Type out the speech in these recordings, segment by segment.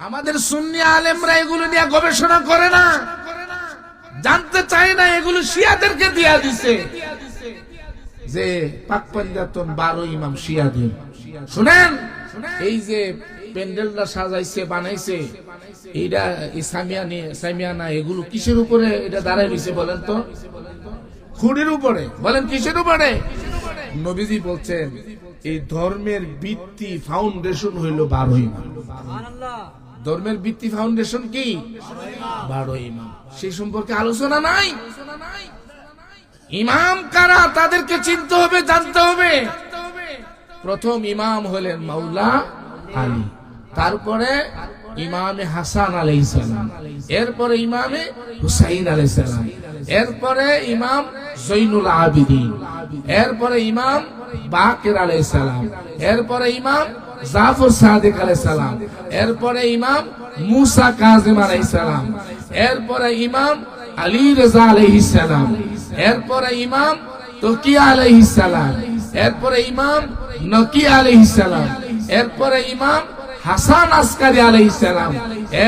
আমাদের সুন্নি আলেমরা এগুলো নিয়ে গবেষণা করে না। জানতে চায় না, এগুলো শিয়াদেরকে দিয়া দিছে। যে পাক পাঞ্জাতন বারো ইমাম শিয়াদের শুনেন? এই যে প্যান্ডেলটা সাজাইছে, বানাইছে এইটা এই সামিয়ানি সামিয়ানা এগুলো কিসের উপরে এটা দাঁড়ায় রয়েছে বলেন তো? খুঁড়ির উপরে। বলেন, কিসের উপরে? নবীজি বলছেন, এই ধর্মের ভিত্তি ফাউন্ডেশন হইল বারো ইমাম। ধর্মের ভিত্তি ফাউন্ডেশন কি? বারো ইমাম। সেই সম্পর্কে আলোচনা নাই। ইমাম কারা? তাদেরকে চিনতে হবে, জানতে হবে। প্রথম ইমাম হলেন মাওলা আলী। তারপরে ইমামে হাসান আলাইসালাম এরপরে ইমামে হুসাইন আলাইসালাম এরপরে ইমাম জৈনুল আবিদিন। এরপরে ইমাম বাকের আলাইসালাম এরপরে ইমাম জাফর সাদিক আলাইসালাম এরপরে ইমাম মুসা কাজিম আলাইসালাম এরপরে ইমাম আলী রেজা আলাইহিসালাম এরপরে ইমাম তকিয়া আলাইহিসালাম এরপরে ইমাম নকি আলাইহিসালাম এরপরে ইমাম হাসান আসকারি আলাইহিসালাম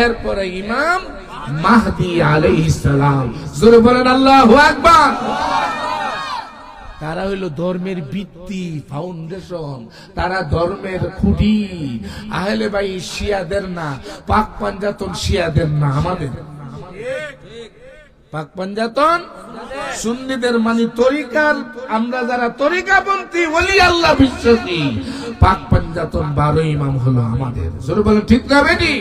এরপরে ইমাম মাহদি আলাইহিসালাম জোরে বলেন আল্লাহু আকবার। তারা হইল ধর্মের ভিত্তি ফাউন্ডেশন তারা ধর্মের খুঁটি। আহলে ভাই শিয়াদের না, পাক পাঞ্জাতন শিয়াদের না, আমাদের। পাক পাঞ্জাতন সুন্নিদের মানে তরিকার আমরা যারা তরিকাপন্থী, ওলি আল্লাহ বিশ্বাসী। পাক পাঞ্জাতন বারো ইমাম হলো আমাদের। ঠিক না বেটি?